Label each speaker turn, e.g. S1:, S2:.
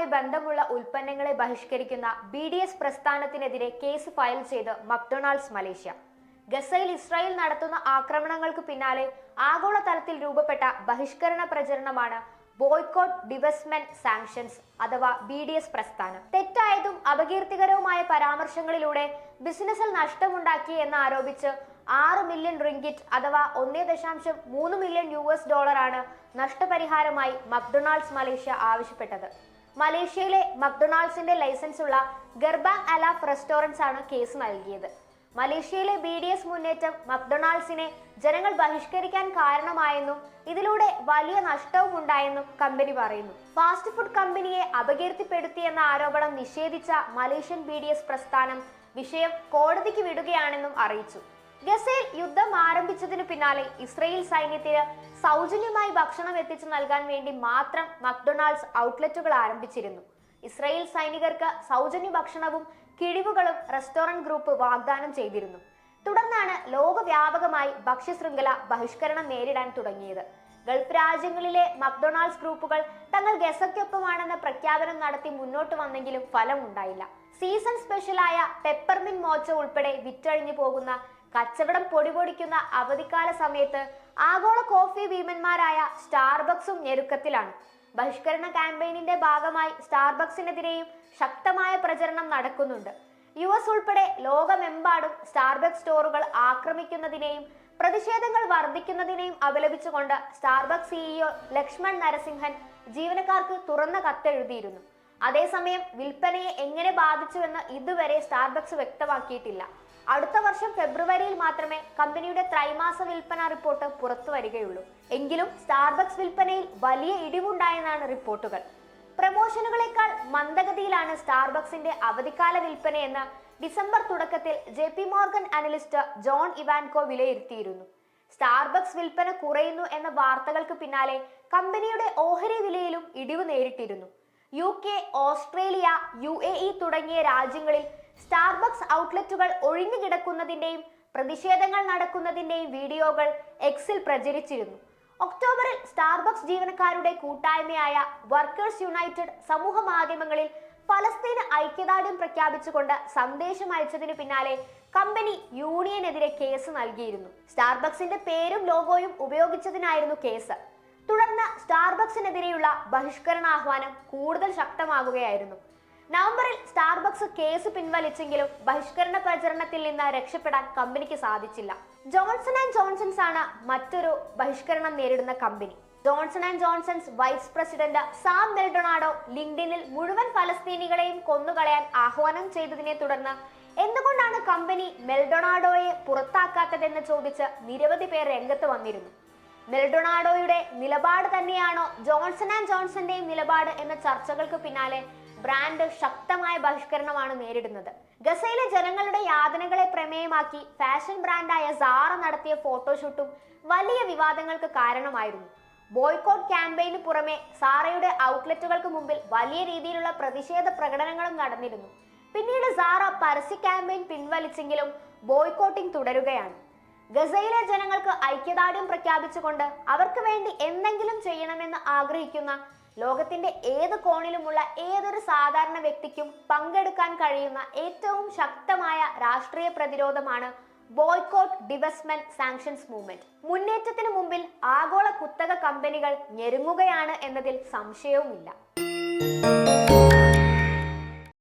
S1: ഗസയുമായി ബന്ധമുള്ള ഉൽപ്പന്നങ്ങളെ ബഹിഷ്കരിക്കുന്ന ബി ഡി എസ് പ്രസ്ഥാനത്തിനെതിരെ കേസ് ഫയൽ ചെയ്ത് മക്ഡൊണാൾഡ്സ് മലേഷ്യ. ഗസയിൽ ഇസ്രായേൽ നടത്തുന്ന ആക്രമണങ്ങൾക്ക് പിന്നാലെ ആഗോളതലത്തിൽ രൂപപ്പെട്ട ബഹിഷ്കരണ പ്രചരണമാണ് ബോയ്ക്കോട്ട് ഡിവസ്മെന്റ് സാങ്ഷൻസ് അഥവാ ബി ഡി എസ് പ്രസ്ഥാനം. തെറ്റായതും അപകീർത്തികരവുമായ പരാമർശങ്ങളിലൂടെ ബിസിനസ്സിൽ നഷ്ടമുണ്ടാക്കി എന്ന് ആരോപിച്ച് ആറ് മില്യൺ റിങ്കിറ്റ് അഥവാ ഒന്നേ ദശാംശം മൂന്ന് മില്യൺ യു എസ് ഡോളറാണ് നഷ്ടപരിഹാരമായി മക്ഡൊണാൾഡ്സ് മലേഷ്യ ആവശ്യപ്പെട്ടത്. മലേഷ്യയിലെ മക്ഡൊണാൾഡ്സിന്റെ ലൈസൻസ് ഉള്ള ഗർബാങ് അലാഫ് റെസ്റ്റോറന്റ്സ് ആണ് കേസ് നൽകിയത്. മലേഷ്യയിലെ ബി ഡി എസ് മുന്നേറ്റം മക്ഡൊണാൾഡ്സിനെ ജനങ്ങൾ ബഹിഷ്കരിക്കാൻ കാരണമായെന്നും ഇതിലൂടെ വലിയ നഷ്ടവും ഉണ്ടായെന്നും കമ്പനി പറയുന്നു. ഫാസ്റ്റ് ഫുഡ് കമ്പനിയെ അപകീർത്തിപ്പെടുത്തിയെന്ന ആരോപണം നിഷേധിച്ച മലേഷ്യൻ ബി പ്രസ്ഥാനം വിഷയം കോടതിക്ക് വിടുകയാണെന്നും അറിയിച്ചു. ഗസയിൽ യുദ്ധം ആരംഭിച്ചതിനു പിന്നാലെ ഇസ്രയേൽ സൈന്യത്തിന് സൗജന്യമായി ഭക്ഷണം എത്തിച്ചു നൽകാൻ വേണ്ടി മാത്രം മക്ഡൊണാൾഡ്സ് ഔട്ട്ലെറ്റുകൾ ആരംഭിച്ചിരുന്നു. ഇസ്രയേൽ സൈനികർക്ക് സൗജന്യ ഭക്ഷണവും കിഴിവുകളും റെസ്റ്റോറന്റ് ഗ്രൂപ്പ് വാഗ്ദാനം ചെയ്തിരുന്നു. തുടർന്നാണ് ലോകവ്യാപകമായി ഭക്ഷ്യശൃംഖല ബഹിഷ്കരണം നേരിടാൻ തുടങ്ങിയത്. ഗൾഫ് രാജ്യങ്ങളിലെ മക്ഡൊണാൾഡ്സ് ഗ്രൂപ്പുകൾ തങ്ങൾ ഗസയ്ക്കൊപ്പമാണെന്ന പ്രഖ്യാപനം നടത്തി മുന്നോട്ട് വന്നെങ്കിലും ഫലമുണ്ടായില്ല. സീസൺ സ്പെഷ്യലായ പെപ്പർമിൻ മോച്ച ഉൾപ്പെടെ വിറ്റഴിഞ്ഞു പോകുന്ന കച്ചവടം പൊടിപൊടിക്കുന്ന അവധിക്കാല സമയത്ത് ആഗോള കോഫി ഭീമന്മാരായ സ്റ്റാർബക്സും ഞെരുക്കത്തിലാണ്. ബഹിഷ്കരണ ക്യാമ്പയിനിന്റെ ഭാഗമായി സ്റ്റാർബക്സിനെതിരെയും ശക്തമായ പ്രചരണം നടക്കുന്നുണ്ട്. യു എസ് ഉൾപ്പെടെ ലോകമെമ്പാടും സ്റ്റാർബക്സ് സ്റ്റോറുകൾ ആക്രമിക്കുന്നതിനെയും പ്രതിഷേധങ്ങൾ വർദ്ധിക്കുന്നതിനെയും അപലപിച്ചുകൊണ്ട് സ്റ്റാർബക്സ് സിഇഒ ലക്ഷ്മൺ നരസിംഹൻ ജീവനക്കാർക്ക് തുറന്ന കത്തെഴുതിയിരുന്നു. അതേസമയം വിൽപ്പനയെ എങ്ങനെ ബാധിച്ചുവെന്ന് ഇതുവരെ സ്റ്റാർബക്സ് വ്യക്തമാക്കിയിട്ടില്ല. അടുത്ത വർഷം ഫെബ്രുവരിയിൽ മാത്രമേ കമ്പനിയുടെ ത്രൈമാസ വിൽപ്പന റിപ്പോർട്ട് പുറത്തു വരികയുള്ളൂ. എങ്കിലും സ്റ്റാർബക്സ് വിൽപ്പനയിൽ വലിയ ഇടിവുണ്ടായെന്നാണ് റിപ്പോർട്ടുകൾ. പ്രമോഷനുകളെക്കാൾ മന്ദഗതിയിലാണ് സ്റ്റാർബക്സിന്റെ അവധിക്കാല വിൽപ്പനയെന്ന് ഡിസംബർ തുടക്കത്തിൽ J P Morgan analyst John Ivanko വിലയിരുത്തിയിരുന്നു. Starbucks വിൽപ്പന കുറയുന്നു എന്ന വാർത്തകൾക്ക് പിന്നാലെ കമ്പനിയുടെ ഓഹരി വിലയിലും ഇടിവ് നേരിട്ടിരുന്നു. U K Australia U A E തുടങ്ങിയ രാജ്യങ്ങളിൽ സ്റ്റാർബക്സ് ഔട്ട്ലെറ്റുകൾ ഒഴിഞ്ഞു കിടക്കുന്നതിന്റെയും പ്രതിഷേധങ്ങൾ നടക്കുന്നതിന്റെയും വീഡിയോകൾ എക്സിൽ പ്രചരിച്ചിരുന്നു. ഒക്ടോബറിൽ സ്റ്റാർബക്സ് ജീവനക്കാരുടെ കൂട്ടായ്മയായ വർക്കേഴ്സ് യുണൈറ്റഡ് സമൂഹ മാധ്യമങ്ങളിൽ ഫലസ്തീന് ഐക്യദാർഢ്യം പ്രഖ്യാപിച്ചുകൊണ്ട് സന്ദേശം അയച്ചതിനു പിന്നാലെ കമ്പനി യൂണിയനെതിരെ കേസ് നൽകിയിരുന്നു. സ്റ്റാർബക്സിന്റെ പേരും ലോഗോയും ഉപയോഗിച്ചതിനായിരുന്നു കേസ്. തുടർന്ന് സ്റ്റാർബക്സിനെതിരെയുള്ള ബഹിഷ്കരണാഹ്വാനം കൂടുതൽ ശക്തമാകുകയായിരുന്നു. നവംബറിൽ സ്റ്റാർബക്സ് കേസ് പിൻവലിച്ചെങ്കിലും ബഹിഷ്കരണ പ്രചരണത്തിൽ നിന്ന് രക്ഷപ്പെടാൻ കമ്പനിക്ക് സാധിച്ചില്ല. ജോൺസൺ ആൻഡ് ജോൺസൺസ് ആണ് മറ്റൊരു ബഹിഷ്കരണം നേരിടുന്ന company. Johnson and Johnson's vice president Sam Maldonado ലിങ്ക്ഡിനിൽ മുഴുവൻ ഫലസ്തീനികളെയും കൊന്നുകളയാൻ ആഹ്വാനം ചെയ്തതിനെ തുടർന്ന് എന്തുകൊണ്ടാണ് കമ്പനി മെൽഡൊണാഡോയെ പുറത്താക്കാത്തതെന്ന് ചോദിച്ച് നിരവധി പേർ രംഗത്ത് വന്നിരുന്നു. മെൽഡൊണാഡോയുടെ നിലപാട് തന്നെയാണോ ജോൺസൺ ആൻഡ് ജോൺസന്റെയും നിലപാട് എന്ന ചർച്ചകൾക്ക് പിന്നാലെ ബ്രാൻഡ് ശക്തമായ ബഹിഷ്കരണമാണ് നേരിടുന്നത്. ഗസയിലെ ജനങ്ങളുടെ യാതനകളെ പ്രമേയമാക്കി ഫാഷൻ ബ്രാൻഡായ സാറ നടത്തിയ ഫോട്ടോഷൂട്ടും വലിയ വിവാദങ്ങൾക്ക് കാരണമായിരുന്നു. ബോയ്ക്കോട്ട് ക്യാമ്പയിന് പുറമെ സാറയുടെ ഔട്ട്ലെറ്റുകൾക്ക് മുമ്പിൽ വലിയ രീതിയിലുള്ള പ്രതിഷേധ പ്രകടനങ്ങളും നടന്നിരുന്നു. പിന്നീട് സാറ പരസ്യ ക്യാമ്പയിൻ പിൻവലിച്ചെങ്കിലും ബോയ്ക്കോട്ടിംഗ് തുടരുകയാണ്. ഗസയിലെ ജനങ്ങൾക്ക് ഐക്യദാർഢ്യം പ്രഖ്യാപിച്ചുകൊണ്ട് അവർക്ക് വേണ്ടി എന്തെങ്കിലും ചെയ്യണമെന്ന് ആഗ്രഹിക്കുന്ന ലോകത്തിന്റെ ഏത് കോണിലുമുള്ള ഏതൊരു സാധാരണ വ്യക്തിക്കും പങ്കെടുക്കാൻ കഴിയുന്ന ഏറ്റവും ശക്തമായ രാഷ്ട്രീയ പ്രതിരോധമാണ് ബോയ്ക്കോട്ട് ഡിവസ്മെന്റ് സാങ്ഷൻസ് മൂവ്മെന്റ്. മുന്നേറ്റത്തിന് മുമ്പിൽ ആഗോള കുത്തക കമ്പനികൾ ഞെരുങ്ങുകയാണ് എന്നതിൽ സംശയവുമില്ല.